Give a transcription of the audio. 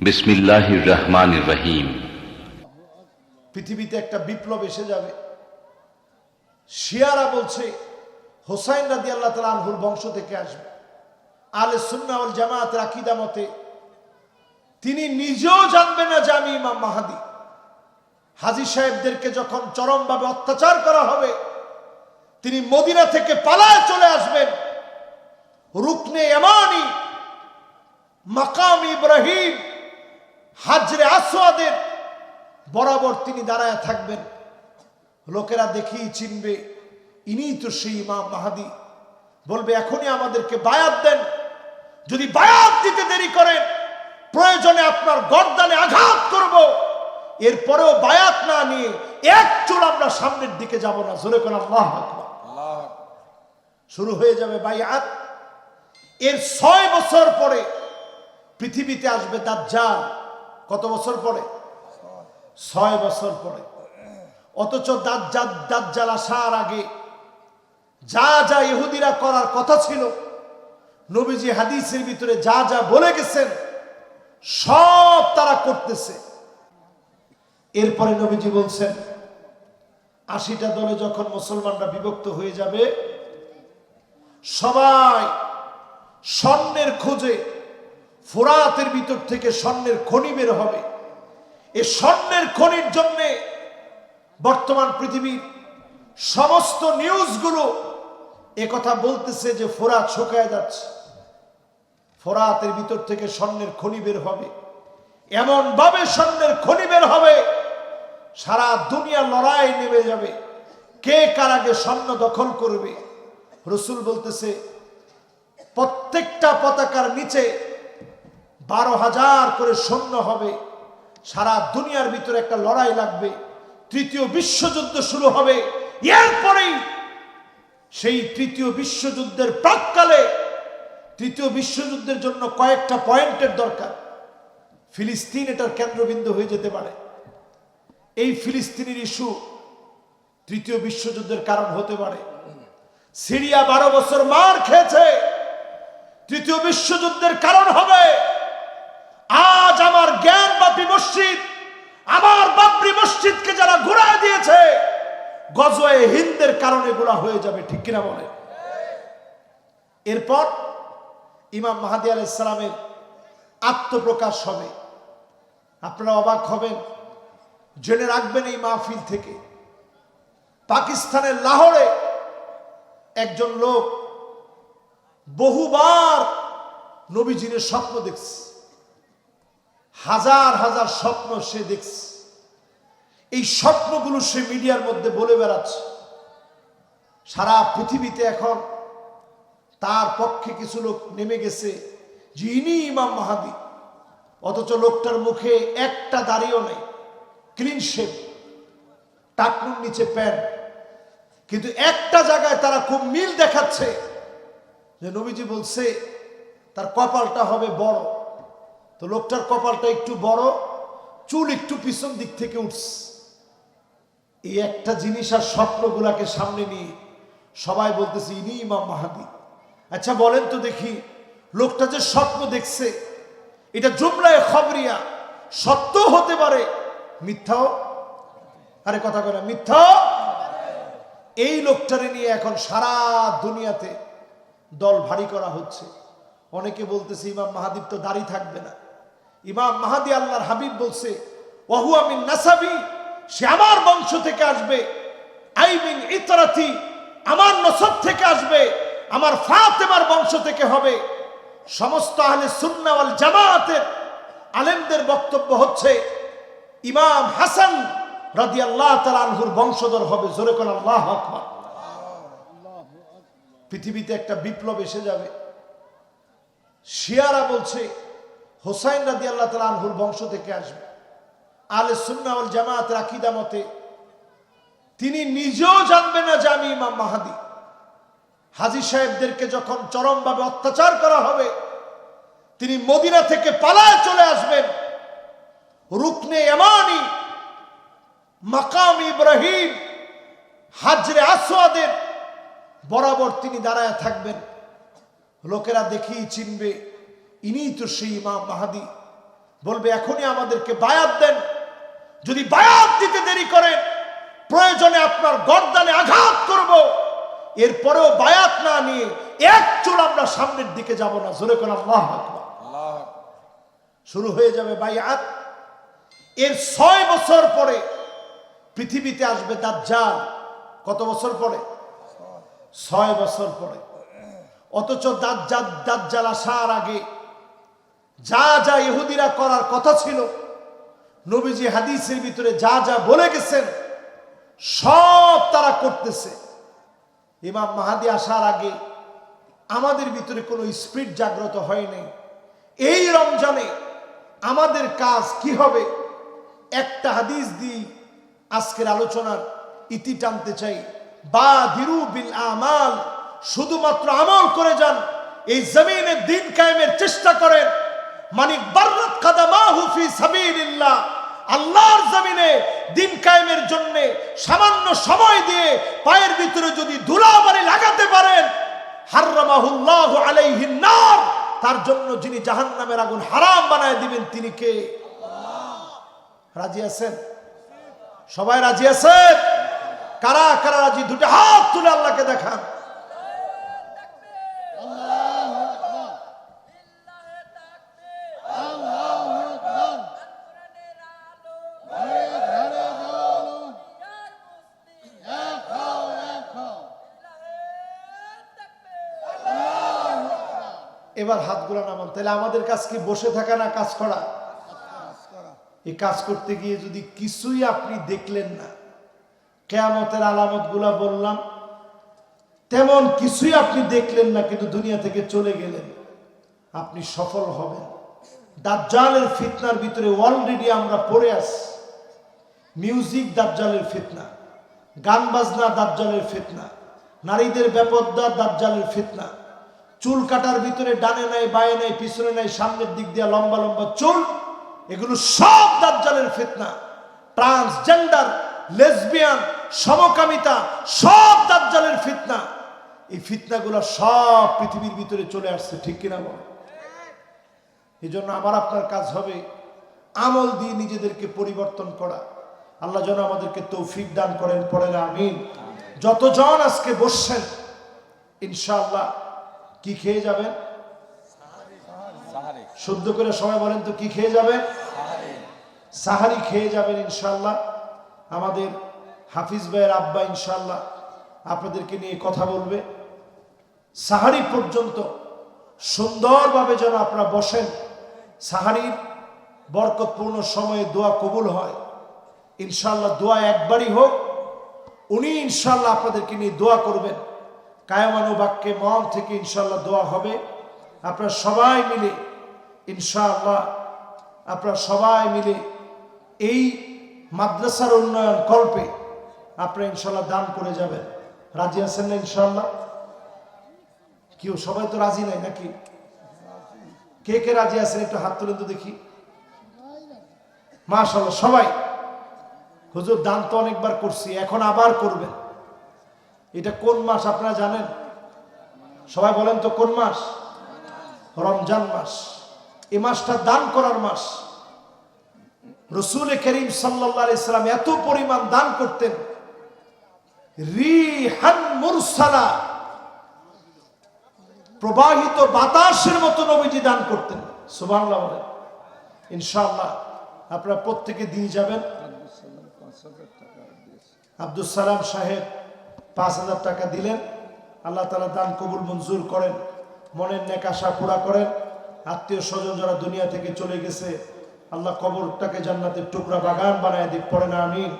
বিসমিল্লাহির রহিম। পৃথিবীতে একটা বিপ্লব এসে যাবে। শিয়ারা বলছে, হোসাইন রাদি আল্লাহ তালা আনহুর বংশ থেকে আসবে। আলে সুন্নাউল জামাতের আকিদা মতে, তিনি নিজেও জানবেন না যে আমি ইমাম মাহাদি। হাজি সাহেবদেরকে যখন চরমভাবে অত্যাচার করা হবে, তিনি মদিনা থেকে পালায় চলে আসবেন। রুকনে এমানি মাকাম ইব্রাহিম হাজরে আসওয়াদের বরাবর তিনি দাঁড়ায় থাকবেন। লোকেরা দেখেই চিনবে ইনিই তো সেই ইমাম মাহাদি। বলবে এখনই আমাদেরকে বায়াত দেন। যদি বায়াত দিতে দেরি করেন প্রয়োজনে আপনার গর্দানে আঘাত করব। এরপরেও বায়াত না নিয়ে এক চুল আমরা সামনের দিকে যাব না। জোরে কোন আল্লাহ শুরু হয়ে যাবে বায়াত। এর ছয় বছর পরে পৃথিবীতে আসবে দাজ্জাল। কত বছর পরে? ছয় বছর পরে। অথচ দাজ্জাল দাজ্জাল আসার আগে যা যা ইহুদিরা করার কথা ছিল, নবীজি হাদিসের ভিতরে যা যা বলে গেছেন, সব তারা করতেছে। এরপরে নবীজি বলছেন, আশিটা দলে যখন মুসলমানরা বিভক্ত হয়ে যাবে, সবাই স্বর্ণের খোঁজে ফোরাতের ভিতর থেকে স্বর্ণের খনি বের হবে। এ স্বর্ণের খনির জন্য বর্তমান পৃথিবীর সমস্ত নিউজগুলো কথা বলতেছে যে ফোরাত শুকায় যাচ্ছে। ফোরাতের ভিতর থেকে স্বর্ণের খনি বের হবে। এমন ভাবে স্বর্ণের খনি বের হবে, সারা দুনিয়া লড়াই নেমে যাবে। কে কার আগে স্বর্ণ দখল করবে? রসুল বলতেছে, প্রত্যেকটা পতাকার নিচে বারো হাজার করে সৈন্য হবে। সারা দুনিয়ার ভিতরে একটা লড়াই লাগবে। তৃতীয় বিশ্বযুদ্ধ শুরু হবে। এরপরেই সেই তৃতীয় বিশ্বযুদ্ধের প্রাককালে তৃতীয় বিশ্বযুদ্ধের জন্য কয়েকটা পয়েন্টের দরকার। ফিলিস্তিন এটার কেন্দ্রবিন্দু হয়ে যেতে পারে। এই ফিলিস্তিনের ইস্যু তৃতীয় বিশ্বযুদ্ধের কারণ হতে পারে। সিরিয়া বারো বছর মার খেয়েছে। তৃতীয় বিশ্বযুদ্ধের কারণ হবে। আমার জ্ঞান বাপি মসজিদ, আমার বাবরি মসজিদকে যারা ঘুরায় দিয়েছে, গজওয়ে হিন্দের কারণে গুলা হয়ে যাবে, ঠিক কিনা বলে? এরপর ইমাম মাহাদি আলাইসালামের আত্মপ্রকাশ হবে। আপনারা অবাক হবেন, জেনে রাখবেন এই মাহফিল থেকে। পাকিস্তানের লাহোরে একজন লোক বহুবার নবীজিনের স্বপ্ন দেখছে। হাজার হাজার স্বপ্ন সে দেখছে। এই স্বপ্নগুলো সে মিডিয়ার মধ্যে বলে বেড়াচ্ছে। সারা পৃথিবীতে এখন তার পক্ষে কিছু লোক নেমে গেছে যে ইনি ইমাম মাহাদি। অথচ লোকটার মুখে একটা দাড়িও নেই। ক্লিন শেপ টাকনুর নিচে প্যান্ট। কিন্তু একটা জায়গায় তারা খুব মিল দেখাচ্ছে যে নবীজি বলছে, তার কপালটা হবে বড়। তো লোকটার কপালটা একটু বড়, চুল একটু পিছন দিক থেকে উঠছে। এই একটা জিনিস আর স্বপ্নগুলাকে সামনে নিয়ে সবাই বলতেছে, ইনি ইমাম মাহাদি। আচ্ছা বলেন তো দেখি, লোকটা যে স্বপ্ন দেখছে, এটা জুমলায় খবরিয়া সত্য হতে পারে? মিথ্যাও? আরে কথা করে মিথ্যাও? এই লোকটারে নিয়ে এখন সারা দুনিয়াতে দল ভারী করা হচ্ছে। অনেকে বলতেছে, ইমাম মাহাদিব তো দাঁড়িয়ে থাকবে না। ইমাম মাহাদি আল্লাহর হাবিব বলছে ওহু আমিন নাসাবি, সে আমার বংশ থেকে আসবে। আই আইমিন ইতরাতি, আমার নসব থেকে আসবে। আমার ফাতেমার বংশ থেকে হবে। সমস্ত আহলে সুন্না ওয়াল জামাতের আলেমদের বক্তব্য হচ্ছে, ইমাম হাসান রাদিয়াল্লাহ তাআলা আনহুর বংশধর হবে। জোরে কোন আল্লাহ আকবার। পৃথিবীতে একটা বিপ্লব এসে যাবে। শিয়ারা বলছে হোসাইন রাদি আল্লাহ তালা আনহুর বংশ থেকে আসবে। আলে সুন্নাউল জামাত আকিদা মতে তিনি নিজেও জানবেন না যে আমি ইমাম মাহাদি। হাজি সাহেবদেরকে যখন চরমভাবে অত্যাচার করা হবে, তিনি মদিনা থেকে পালায় চলে আসবেন। রুকনে এমানি মাকাম ইব্রাহিম, হাজরে আসওয়াদের বরাবর তিনি দাঁড়ায় থাকবেন। লোকেরা দেখেই চিনবে ইনি তো সেই ইমাম মাহাদি। বলবে এখনই আমাদেরকে বায়াত দেন। যদি বায়াত দিতে দেরি করেন প্রয়োজনে আপনার গর্দানে আঘাত করব। এরপরেও বায়াত না নিয়ে এক চুল আমরা সামনের দিকে যাব না। জোরে কোন আল্লাহ শুরু হয়ে যাবে বায়াত। এর ছয় বছর পরে পৃথিবীতে আসবে দাজ্জাল। কত বছর পরে? ছয় বছর পরে। অথচ দাজ্জাল দাজ্জাল আসার আগে যা যা ইহুদিরা করার কথা ছিল, নবীজি হাদিসের ভিতরে যা যা বলে গেছেন, সব তারা করতেছে। ইমাম মাহাদি আসার আগে আমাদের ভিতরে কোনো স্পিড জাগ্রত হয়নি এই রমজানে আমাদের কাজ কি হবে? একটা হাদিস দিই, আজকের আলোচনার ইতি টানতে চাই। বা দিরু বিল আমাল, শুধুমাত্র আমল করে যান, এই জমিনে দিন কায়েমের চেষ্টা করেন। মানিক বাররাত কাদামাহু ফি সাবিলিল্লাহ। আল্লাহর জমিনে দিন কায়েমের জন্য সামান্য সময় দিয়ে পায়ের ভিতরে যদি ধুলাবাড়ি লাগাতে পারেন, হাররামাহুল্লাহু আলাইহিন নার, তার জন্য যিনি জাহান্নামের আগুন হারাম বানায় দিবেন, তিনি কে? রাজি আছেন? সবাই রাজি আছেন? কারা কারা রাজি? দুটো হাত তুলে আল্লাহকে দেখান। এবার হাতগুলো নামান। তাহলে আমাদের কাজ কি বসে থাকা না কাজ করা? এই কাজ করতে গিয়ে যদি কিছুই আপনি দেখলেন না, কেয়ামতের আলামতগুলা বললাম, তেমন কিছুই আপনি দেখলেন না, কিন্তু দুনিয়া থেকে চলে গেলেন। আপনি সফল হবেন। দাজ্জালের ফিতনার ভিতরে অলরেডি আমরা পড়ে আস মিউজিক দাজ্জালের ফিতনা, গান বাজনা দাজ্জালের ফিতনা, নারীদের ব্যাপদ্দা দাজ্জালের ফিতনা চুল কাটার ভিতরে ডানে নাই, বায়ে নাই, পিছনে নাই, সামনের দিক দিয়ে লম্বা লম্বা চুল, এগুলো সব দাজ্জালের ফিতনা। ট্রান্সজেন্ডার, লেসবিয়ান, সমকামিতা, সব দাজ্জালের ফিতনা। এই ফিতনাগুলো সব পৃথিবীর ভিতরে চলে আসছে, ঠিক কিনা বল? এই জন্য আবার আপনার কাজ হবে আমল দিয়ে নিজেদেরকে পরিবর্তন করা। আল্লাহ যেন আমাদেরকে তৌফিক দান করেন, পড়েন, আমিন। যতজন আজকে বসছেন, ইনশাআল্লাহ কি খেয়ে যাবেন শুদ্ধ করে সবাই বলেন তো কি খেয়ে যাবেন সাহারি। খেয়ে যাবেন ইনশাল্লাহ আমাদের হাফিজ ভাইয়ের আব্বা ইনশাল্লাহ আপনাদেরকে নিয়ে কথা বলবে। সাহারি পর্যন্ত সুন্দরভাবে যেন আপনারা বসেন। সাহারির বরকতপূর্ণ সময়ে দোয়া কবুল হয়। ইনশাল্লাহ দোয়া একবারই হোক উনি ইনশাল্লাহ আপনাদেরকে নিয়ে দোয়া করবেন। কায়মানু বাক্যে মন থেকে ইনশাল্লাহ দোয়া হবে। আপনারা সবাই মিলে, ইনশাআল্লাহ, আপনারা সবাই মিলে এই মাদ্রাসার উন্নয়ন কল্পে আপনারা ইনশাল্লাহ দান করে যাবেন। রাজি আছেন না ইনশাল্লাহ কেউ? সবাই তো রাজি নাই নাকি? কে কে রাজি আছেন? একটু হাত তুলে তো দেখি। মাশাল্লাহ সবাই। হুজুর, দান তো অনেকবার করছি, এখন আবার করবেন। এটা কোন মাস আপনারা জানেন? সবাই বলেন তো কোন মাস? রমজান মাস। এ মাসটা দান করার মাস। রসুল করিম সাল্লা ইসলাম এত পরিমাণ দান করতেন। রিহান প্রবাহিত বাতাসের মতো নবীজি দান করতেন। সুবহানাল্লাহ বলেন। ইনশাআল্লাহ আপনারা প্রত্যেকে দিয়ে যাবেন। আব্দুল সালাম সাহেব পাঁচ হাজার টাকা দিলেন। আল্লাহ তালা দান কবুল মঞ্জুর করেন। মনের নেকাশা পুরা করেন। আত্মীয় স্বজন যারা দুনিয়া থেকে চলে গেছে, আল্লাহ কবরটাকে জান্নাতের টুকরা বাগান বানায় দিক, পড়ে না, আমিন।